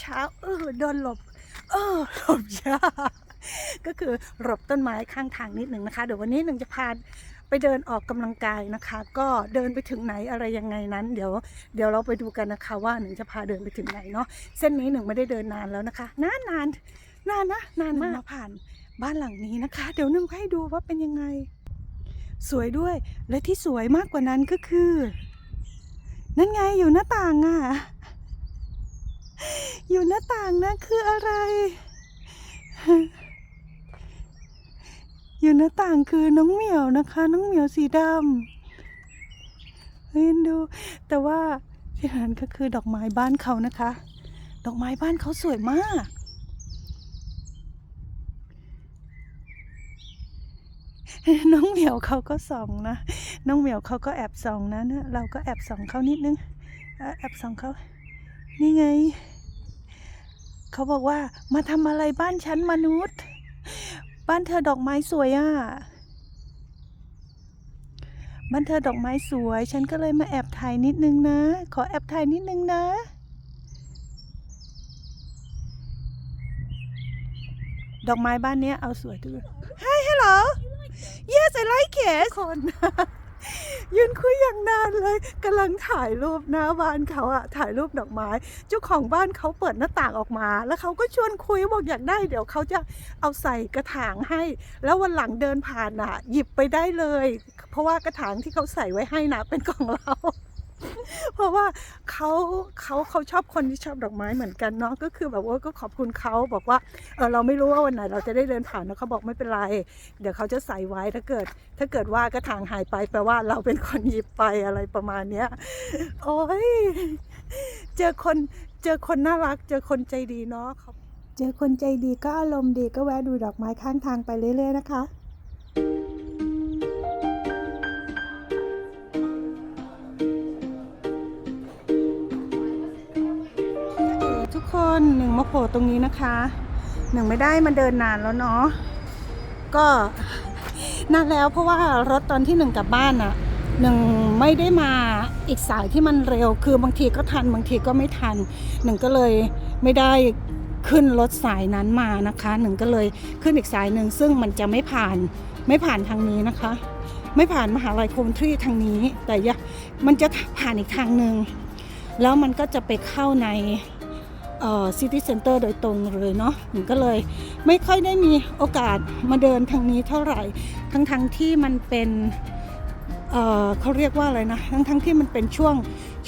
เช้า เออเดินหลบ เออหลบยากก็คือหลบต้นไม้ข้างทางนิดหนึ่งนะคะ เดี๋ยววันนี้หนึ่งจะพาไปเดินออกกำลังกายนะคะ ก็เดินไปถึงไหนอะไรยังไงนั้น เดี๋ยวเดี๋ยวเราไปดูกันนะคะ ว่าหนึ่งจะพาเดินไปถึงไหนเนาะเส้นนี้หนึ่งไม่ได้เดินนานแล้วนะคะนานนานนานนะนานมากผ่านบ้านหลังนี้นะคะ เดี๋ยวหนึ่งให้ดูว่าเป็นยังไง สวยด้วยและที่สวยมากกว่านั้นก็คือ นั่นไงอยู่หน้าต่างอะ อยู่หน้าต่างนะคืออะไร อยู่หน้าต่างคือน้องเหมียวนะคะ น้องเหมียวสีดำเฮ้ยดู แต่ว่าที่นั้นก็คือดอกไม้บ้านเขานะคะ ดอกไม้บ้านเขาสวยมากน้องเหมียวเขาก็ส่องนะ น้องเหมียวเขาก็แอบส่องนะเนี่ยเราก็แอบส่องเขานิดนึง แอบส่องเขา นี่ไง เขาบอกว่ามาทำอะไรบ้านฉันมนุษย์ บ้านเธอดอกไม้สวยอะบ้านเธอดอกไม้สวย ฉันก็เลยมาแอบถ่ายนิดนึงนะ ขอแอบถ่ายนิดนึงนะ ดอกไม้บ้านเนี้ยเอาสวยด้วย Hi hello Yes I like it คน ยืนคุยอย่างนานเลยกำลังถ่ายรูปหน้าบ้านเขาอะถ่ายรูปดอกไม้ เจ้าของบ้านเขาเปิดหน้าต่างออกมา แล้วเขาก็ชวนคุยบอกอยากได้ เดี๋ยวเขาจะเอาใส่กระถางให้ แล้ววันหลังเดินผ่านอะหยิบไปได้เลย เพราะว่ากระถางที่เขาใส่ไว้ให้นะเป็นของเรา เพราะว่าเขาเขาเขาชอบคนที่ชอบดอกไม้เหมือนกันเนาะก็คือแบบว่าก็ขอบคุณเขาบอกว่าเออเราไม่รู้ว่าวันไหนเราจะได้เดินผ่านแล้วเขาบอกไม่เป็นไร เดี๋ยวเขาจะใส่ไว้ถ้าเกิด ถ้าเกิดว่ากระถางหายไปแปลว่าเราเป็นคนหยิบไปอะไรประมาณเนี้ยโอ้ยเจอคนเจอคนน่ารัก เจอคนใจดีเนาะเจอคนใจดีก็อารมณ์ดีก็แวะดูดอกไม้ข้างทางไปเรื่อยๆนะคะ คนหนึ่งมาโผล่ตรงนี้นะคะ หนึ่งไม่ได้มาเดินนานแล้วเนาะก็นานแล้วเพราะว่ารถตอนที่หนึ่งกลับบ้านอะหนึ่งไม่ได้มาอีกสายที่มันเร็ว คือบางทีก็ทันบางทีก็ไม่ทัน หนึ่งก็เลยไม่ได้ขึ้นรถสายนั้นมานะคะ หนึ่งก็เลยขึ้นอีกสายหนึ่งซึ่งมันจะไม่ผ่านไม่ผ่านทางนี้นะคะ ไม่ผ่านมหาลัยโคมทรีทางนี้ แต่ยมันจะผ่านอีกทางหนึ่งแล้วมันก็จะไปเข้าใน ซิตี้เซ็นเตอร์โดยตรงเลยเนาะหนูก็เลยไม่ค่อยได้มีโอกาสมาเดินทางนี้เท่าไหร่ ทั้งๆทที่มันเป็นเอ่อเขาเรียกว่าอะไรนะ ทั้งๆทที่มันเป็นช่วง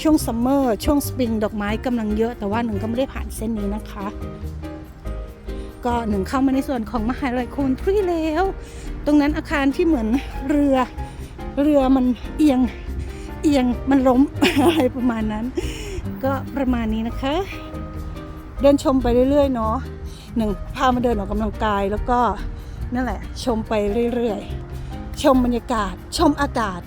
ช่วงซัมเมอร์ช่วงสปริงดอกไม้กำลังเยอะ แต่ว่าหนึ่งก็ไม่ได้ผ่านเส้นนี้นะคะ ก็หนึ่งเข้ามาในส่วนของมหาลัยโคนทรีแล้ว ตรงนั้นอาคารที่เหมือนเรือเรือมันเอียงเอียงมันล้มอะไรประมาณนั้น ก็ประมาณนี้นะคะ เดินชมไปเรื่อยๆเนาะหนึ่งพามาเดินออกกำลังกายแล้วก็นั่นแหละ ชมไปเรื่อยๆ ชมบรรยากาศ ชมอากาศ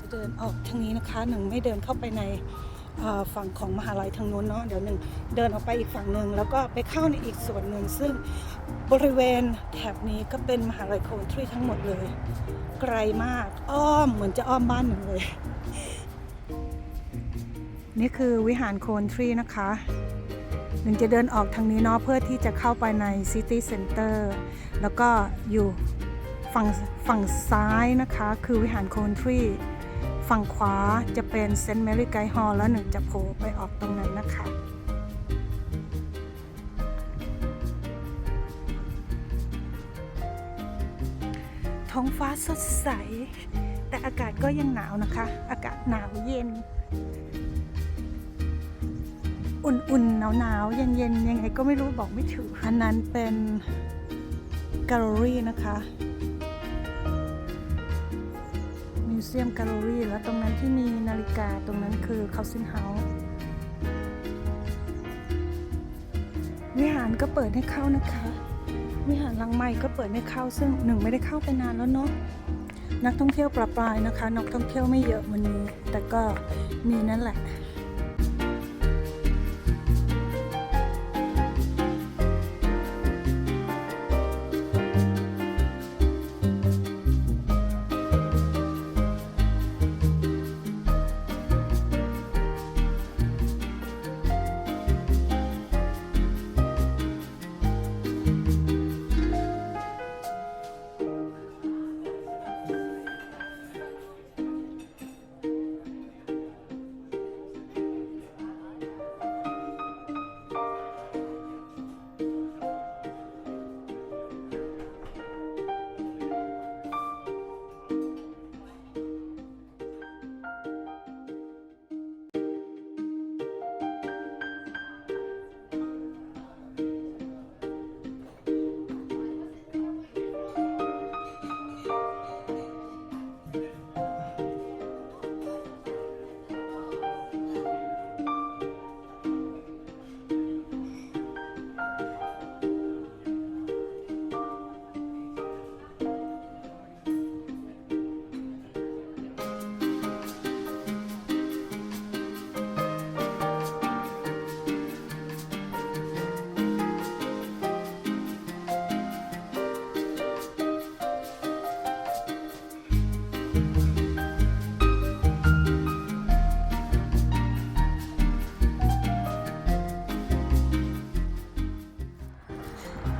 จะเดินออกทางนี้นะคะหนึ่งไม่เดินเข้าไปในฝั่งของมหาลัยทางนู้นเนาะเดี๋ยวหนึ่งเดินออกไปอีกฝั่งหนึ่งแล้วก็ไปเข้าในอีกส่วนหนึ่งซึ่ง บริเวณแถบนี้ก็เป็นมหาลัยโคนทรีทั้งหมดเลย ไกลมากอ้อมเหมือนจะอ้อมบ้านหนึ่งเลย นี่คือวิหารโคนทรีนะคะหนึ่งจะเดินออกทางนี้เนาะเพื่อที่จะเข้าไปในซิตี้เซ็นเตอร์แล้วก็อยู่ฝั่งฝั่งซ้ายนะคะคือวิหารโคนทรีฝั่งขวาจะเป็นเซนต์แมรี่ไกด์ฮอลล์แล้วหนึ่งจะโผล่ไปออกตรงนั้นนะคะ ท้องฟ้าสดใส แต่อากาศก็ยังหนาวนะคะ อากาศหนาวเย็น อุ่นๆ หนาวๆ เย็นๆ ยังไงก็ไม่รู้บอกไม่ถูก อันนั้นเป็นแกลเลอรี่นะคะมิวเซียมแกลเลอรี่แล้วตรงนั้นที่มีนาฬิกาตรงนั้นคือคาซินเฮาส์วิหารก็เปิดให้เข้านะคะ วิหารหลังใหม่ก็เปิดให้เข้าซึ่งหนึ่งไม่ได้เข้าไปนานแล้วเนาะนักท่องเที่ยวประปรายนะคะ นักท่องเที่ยวไม่เยอะวันนี้ แต่ก็มีนั่นแหละ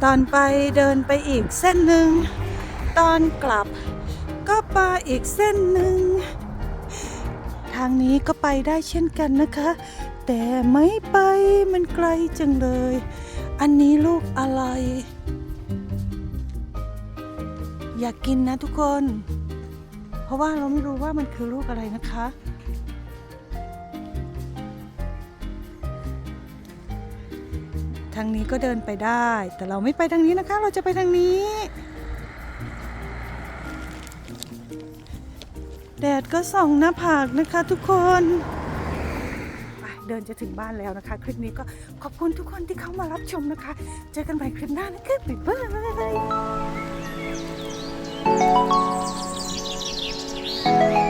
ตอนไปเดินไปอีกเส้นหนึ่ง ตอนกลับก็ไปอีกเส้นหนึ่ง ทางนี้ก็ไปได้เช่นกันนะคะ แต่ไม่ไปมันไกลจังเลย อันนี้ลูกอะไร อยากกินนะทุกคน เพราะว่าเราไม่รู้ว่ามันคือลูกอะไรนะคะ ทางนี้ก็เดินไปได้ แต่เราไม่ไปทางนี้นะคะ เราจะไปทางนี้ แดดก็ส่องหน้าผากนะคะทุกคนเดินจะถึงบ้านแล้วนะคะ คลิปนี้ก็ขอบคุณทุกคนที่เข้ามารับชมนะคะ เจอกันใหม่คลิปหน้านะคะบ๊ายบาย